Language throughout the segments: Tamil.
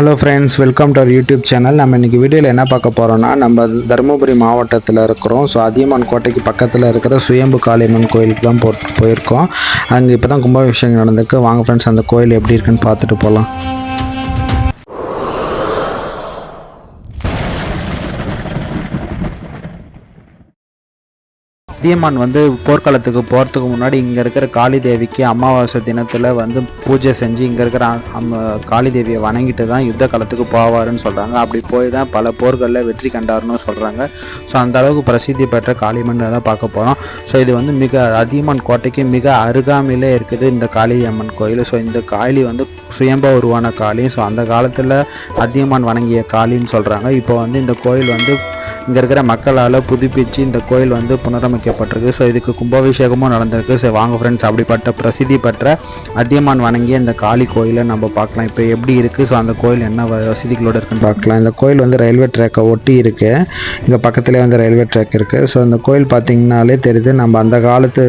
Hello friends welcome to our YouTube channel நம்ம இன்றைக்கி வீடியோவில் என்ன பார்க்க போகிறோம்னா நம்ம தருமபுரி மாவட்டத்தில் இருக்கிறோம். ஸோ அதியமான் கோட்டைக்கு பக்கத்தில் இருக்கிற சுயம்பு காளியம்மன் கோயிலுக்கு தான் போ போயிருக்கோம். அங்கே இப்போ தான் கும்பாபிஷேகம் நடந்திருக்கு. வாங்க ஃப்ரெண்ட்ஸ் அந்த கோயில் எப்படி இருக்குன்னு பார்த்துட்டு போகலாம் அதியமான் வந்து போர்க்களத்துக்கு போகிறதுக்கு முன்னாடி இங்கே இருக்கிற காளி தேவிக்கு அமாவாசை தினத்தில் வந்து பூஜை செஞ்சு இங்கே இருக்கிற அ- காளி தேவியை வணங்கிட்டு தான் யுத்த காலத்துக்கு போவாருன்னு சொல்கிறாங்க அப்படி போய் தான் பல போர்களில் வெற்றி கண்டாருன்னு சொல்கிறாங்க ஸோ அந்த அளவுக்கு பிரசித்தி பெற்ற காளியம்மன் தான் பார்க்க போகிறோம் ஸோ இது வந்து மிக அதியமான் கோட்டைக்கு மிக அருகாமையிலே இருக்குது இந்த காளியம்மன் கோயில். ஸோ இந்த காளி வந்து சுயம்பா உருவான காளி. ஸோ அந்த காலத்தில் அதியமான் வணங்கிய காளின்னு சொல்கிறாங்க இப்போ வந்து இந்த கோயில் வந்து இங்கே இருக்கிற மக்களால் புதுப்பிச்சு இந்த கோயில் வந்து புனரமைக்கப்பட்டிருக்கு. ஸோ இதுக்கு கும்பாபிஷேகமும் நடந்திருக்கு. ஸோ வாங்க ஃப்ரெண்ட்ஸ் அப்படிப்பட்ட பிரசித்தி பெற்ற அதியமான் வணங்கிய இந்த காளி கோயிலை நம்ம பார்க்கலாம். இப்போ எப்படி இருக்குது ஸோ அந்த கோயில் என்ன வ- இருக்குன்னு பார்க்கலாம். இந்த கோயில் வந்து ரயில்வே ட்ராக்கை ஒட்டி இருக்கு. இங்கே பக்கத்துலேயே வந்து ரயில்வே ட்ராக் இருக்குது ஸோ இந்த கோயில் பார்த்திங்கனாலே தெரியுது. நம்ம அந்த காலத்து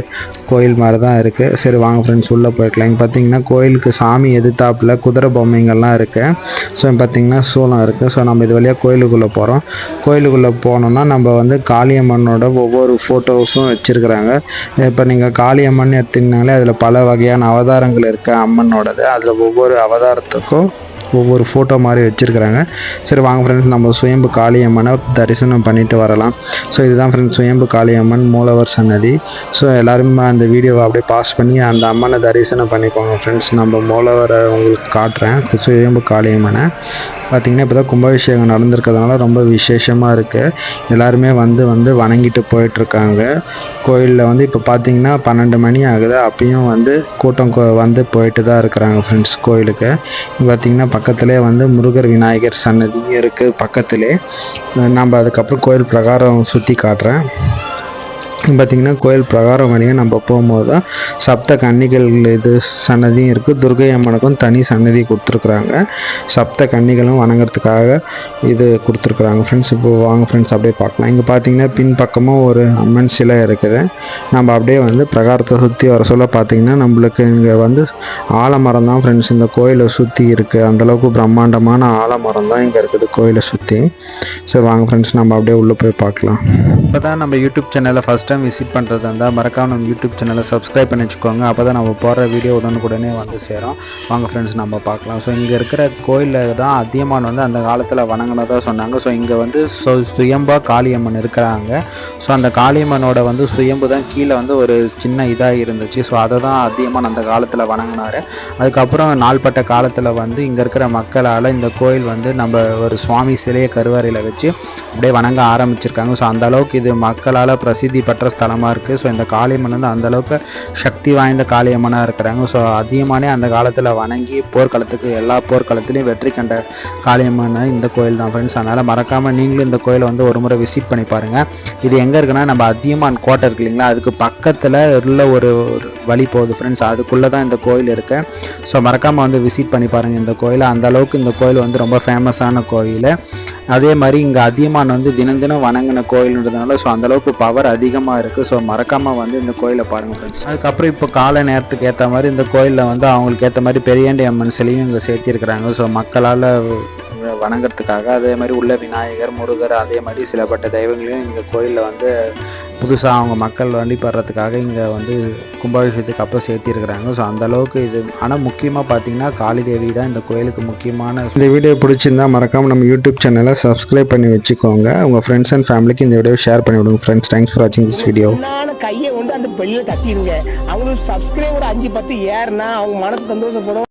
கோயில் மாதிரி தான் இருக்குது சரி வாங்க ஃப்ரெண்ட்ஸ் உள்ளே போயிருக்கலாம் இங்கே பார்த்தீங்கன்னா கோயிலுக்கு சாமி எதிர்த்தாப்புல குதிரை பொம்மைங்கள்லாம் இருக்குது ஸோ பார்த்தீங்கன்னா சூளம் இருக்குது ஸோ நம்ம இது வழியாக கோயிலுக்குள்ளே போகிறோம் கோயிலுக்குள்ளே போனோம்னா நம்ம வந்து காளியம்மனோட ஒவ்வொரு ஃபோட்டோஸும் வச்சுருக்குறாங்க. இப்போ நீங்கள் காளியம்மன் எடுத்திங்கனாலே அதில் பல வகையான அவதாரங்கள் இருக்குது அம்மனோடது. அதில் ஒவ்வொரு அவதாரத்துக்கும் ஒவ்வொரு ஃபோட்டோ மாதிரி வச்சுருக்குறாங்க. சரி வாங்க ஃப்ரெண்ட்ஸ் நம்ம சுயம்பு காளியம்மனை தரிசனம் பண்ணிட்டு வரலாம். ஸோ இதுதான் ஃப்ரெண்ட்ஸ் சுயம்பு காளியம்மன் மூலவர் சன்னதி. ஸோ எல்லாருமே அந்த வீடியோவை அப்படியே பாஸ் பண்ணி அந்த அம்மனை தரிசனம் பண்ணிக்கோங்க ஃப்ரெண்ட்ஸ் நம்ம மூலவரை உங்களுக்கு காட்டுறேன். சுயம்பு காளியம்மனை. பார்த்திங்கன்னா இப்போ தான் கும்பாபிஷேகம் நடந்திருக்கிறதுனால ரொம்ப விசேஷமாக இருக்குது எல்லாருமே வந்து வந்து வணங்கிட்டு போயிட்டுருக்காங்க. கோயிலில் வந்து இப்போ பார்த்திங்கன்னா பன்னெண்டு மணி ஆகுது. அப்பயும் வந்து கூட்டம் வந்து போயிட்டு தான் இருக்கிறாங்க ஃப்ரெண்ட்ஸ் கோயிலுக்கு. பார்த்திங்கன்னா பார்த்தீங்கன்னா பக்கத்துலேயே வந்து முருகர் விநாயகர் சன்னதியும் இருக்குது பக்கத்துலேயே நம்ம அதுக்கப்புறம் கோயில் பிரகாரம் சுற்றி காட்டுறேன். பார்த்திங்கன்னா கோயில் பிரகாரம் வழியாக நம்ம போகும்போது தான் சப்த கன்னிகள் இது சன்னதியும் இருக்குது துர்கை அம்மனுக்கும் தனி சன்னதி கொடுத்துருக்குறாங்க. சப்த கன்னிகளும் வணங்குறதுக்காக இது கொடுத்துருக்குறாங்க. ஃப்ரெண்ட்ஸ் இப்போ வாங்க ஃப்ரெண்ட்ஸ் அப்படியே பார்க்கலாம். இங்கே பார்த்தீங்கன்னா பின்பக்கமாக ஒரு அம்மன் சிலை இருக்குது. நம்ம அப்படியே வந்து பிரகாரத்தை சுற்றி வர சொல்ல பார்த்திங்கன்னா நம்மளுக்கு இங்கே வந்து ஆலமரம் தான் ஃப்ரெண்ட்ஸ் இந்த கோயிலை சுற்றி இருக்குது அந்தளவுக்கு பிரம்மாண்டமான ஆலமரம் தான் இங்கே இருக்குது கோயிலை சுற்றி சரி வாங்க ஃப்ரெண்ட்ஸ் நம்ம அப்படியே உள்ளே போய் பார்க்கலாம். இப்போ தான் நம்ம யூடியூப் சேனலை ஃபஸ்ட் டைம் விசிட் பண்ணுறது இருந்தால் மறக்காம நம்ம யூடியூப் சேனலை சப்ஸ்கிரைப் பண்ணி வச்சுக்கோங்க. அப்போ தான் நம்ம போடுற வீடியோ உடனுக்குடனே வந்து சேரும். வாங்க ஃப்ரெண்ட்ஸ் நம்ம பார்க்கலாம். ஸோ இங்கே இருக்கிற கோயிலில் தான் அதியமான் வந்து அந்த காலத்தில் வணங்கினதாக சொன்னாங்க. ஸோ இங்கே வந்து சு- சுயம்பா காளியம்மன் இருக்கிறாங்க. ஸோ அந்த காளியம்மனோட வந்து சுயம்பு தான் கீழே வந்து ஒரு சின்ன இதாக இருந்துச்சு. ஸோ அதை தான் அதியமான் அந்த காலத்தில் வணங்கினார். அதுக்கப்புறம் நாள்பட்ட காலத்தில் வந்து இங்கே இருக்கிற மக்களால் இந்த கோயில் வந்து நம்ம ஒரு சுவாமி சிலையை கருவறையில் வச்சு அப்படியே வணங்க ஆரம்பிச்சிருக்காங்க. ஸோ அந்த அளவுக்கு இது மக்களால் பிரசித்தி பெற்ற ஸ்தலமாக இருக்குது ஸோ இந்த காளியம்மன் வந்து அந்த அளவுக்கு சக்தி வாய்ந்த காளியம்மனாக இருக்கிறாங்க. ஸோ அதிகமானே அந்த காலத்தில் வணங்கி போர்க்களத்துக்கு எல்லா போர்க்களத்துலேயும் வெற்றி கண்ட காளியம்மன் இந்த கோயில் தான் ஃப்ரெண்ட்ஸ் அதனால் மறக்காமல் நீங்களும் இந்த கோயிலை வந்து ஒரு முறை விசிட் பண்ணி பாருங்கள் இது எங்கே இருக்குன்னா நம்ம அதியமான் கோட்டை இருக்கு இல்லைங்களா? அதுக்கு பக்கத்தில் உள்ள ஒரு வழி போகுது ஃப்ரெண்ட்ஸ் அதுக்குள்ளே தான் இந்த கோயில் இருக்குது ஸோ மறக்காமல் வந்து விசிட் பண்ணி பாருங்கள் இந்த கோயில். அந்த அளவுக்கு இந்த கோயில் வந்து ரொம்ப ஃபேமஸான கோயில். அதே மாதிரி இங்கே அதியமான் வந்து தினம் தினம் வணங்கின கோயில்ன்றதுனால ஸோ அந்தளவுக்கு பவர் அதிகமாக இருக்குது ஸோ மறக்காமல் வந்து இந்த கோயிலை பாருங்கள் ஃப்ரெண்ட்ஸ் அதுக்கப்புறம் இப்போ கால நேரத்துக்கு ஏற்ற மாதிரி இந்த கோயிலில் வந்து அவங்களுக்கு ஏற்ற மாதிரி பெரியாண்டி அம்மன் சிலையும் இங்கே சேர்த்திருக்கிறாங்க. ஸோ மக்களால் வணங்குறதுக்காக அதே மாதிரி உள்ள விநாயகர் முருகர் அதே மாதிரி சிலப்பட்ட தெய்வங்களையும் இந்த கோயிலில் வந்து புதுசாக அவங்க மக்கள் வழிபடுறதுக்காக இங்கே வந்து கும்பாபிஷேகத்துக்கு அப்போ சேர்த்திருக்கிறாங்க. ஸோ அந்த அளவுக்கு இது ஆனால் முக்கியமாக பார்த்தீங்கன்னா காளி தேவி தான் இந்த கோயிலுக்கு முக்கியமான இந்த வீடியோ பிடிச்சிருந்தா மறக்காமல் நம்ம யூடியூப் சேனலை சப்ஸ்கிரைப் பண்ணி வச்சுக்கோங்க. உங்கள் ஃப்ரெண்ட்ஸ் அண்ட் ஃபேமிலிக்கு இந்த வீடியோ ஷேர் பண்ணி விடுங்க. ஃப்ரெண்ட்ஸ் தேங்க்ஸ் ஃபார் வாட்சிங் திஸ் வீடியோ கையை கொண்டு அந்த பெல்லில் தட்டிடுங்க அவங்களுக்கு சப்ஸ்கிரைபர் அஞ்சு பத்து ஏறுனா அவங்க மனசு சந்தோஷப்படும்.